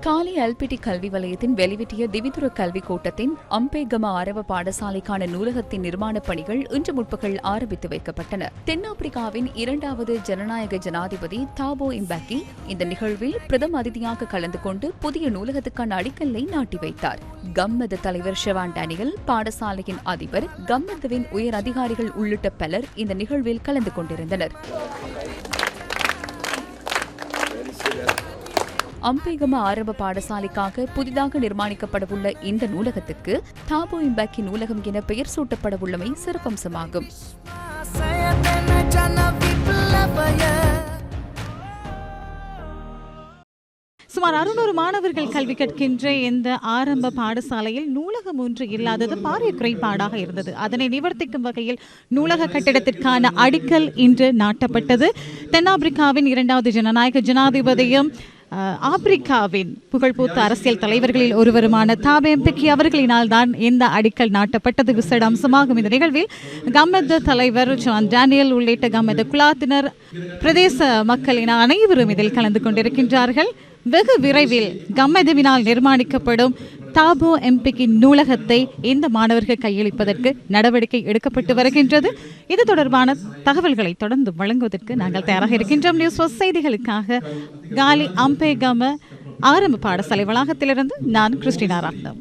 காலி எல்பிடி கல்வி வலயத்தின் வெளிவிட்டிய திவிதுர கல்வி கூட்டத்தின் அம்பேகம அரவ பாடசாலைக்கான நூலகத்தின் நிர்மாணப் பணிகள் இன்று முற்பகல் ஆரம்பித்து வைக்கப்பட்டன. தென்னாப்பிரிக்காவின் இரண்டாவது ஜனநாயக ஜனாதிபதி தாபோ இம்பாக்கி இந்த நிகழ்வில் பிரதம அதிதியாக கலந்து கொண்டு புதிய நூலகத்துக்கான அடிக்கல்லை நாட்டி வைத்தார். கம்மது தலைவர் ஷெவான் டேனியல் பாடசாலையின் அதிபர் கம்மதுவின் உயர் அதிகாரிகள் உள்ளிட்ட பலர் இந்த நிகழ்வில் கலந்து கொண்டிருந்தனர். அம்பேகம ஆரம்ப பாடசாலைக்காக புதிதாக நிர்மாணிக்கப்படவுள்ள இந்த நூலகத்துக்கு தாபோ இம்பாக்கி நூலகம் என பெயர் சூட்டப்படவுள்ளமை சிறப்பம்சமாகும். சுமார் அறுநூறு மாணவர்கள் கல்வி கற்கின்ற இந்த ஆரம்ப பாடசாலையில் நூலகம் ஒன்று இல்லாதது பாரிய குறைபாடாக இருந்தது. அதனை நிவர்த்திக்கும் வகையில் நூலக கட்டிடத்திற்கான அடிக்கல் இன்று நாட்டப்பட்டது. தென்னாப்பிரிக்காவின் இரண்டாவது ஜனநாயக ஜனாதிபதியும் ஆப்பிரிக்காவின் புகழ்பூத்த அரசியல் தலைவர்களில் ஒருவருமான தாபேம்பிக்கி அவர்களினால் தான் இந்த அடிக்கல் நாட்டப்பட்டது. விசேட அம்சமாகும் இந்த நிகழ்வில் கம்மத தலைவர் ஜான் டேனியல் உள்ளிட்ட கம்மத குலாத்தினர் பிரதேச மக்களின் அனைவரும் இதில் கலந்து கொண்டிருக்கின்றார்கள். வெகு விரைவில் கம்மதுவினால் நிர்மாணிக்கப்படும் தாபோ எம்பிக்கின் நூலகத்தை இந்த மாணவர்கள் கையளிப்பதற்கு நடவடிக்கை எடுக்கப்பட்டு வருகின்றது. இது தொடர்பான தகவல்களை தொடர்ந்து வழங்குவதற்கு நாங்கள் தயாராக இருக்கின்றோம். நியூஸ் செய்திகளுக்காக காலி அம்பேகம ஆரம்ப பாடசாலை வளாகத்திலிருந்து நான் கிறிஸ்டினா ராட்னம்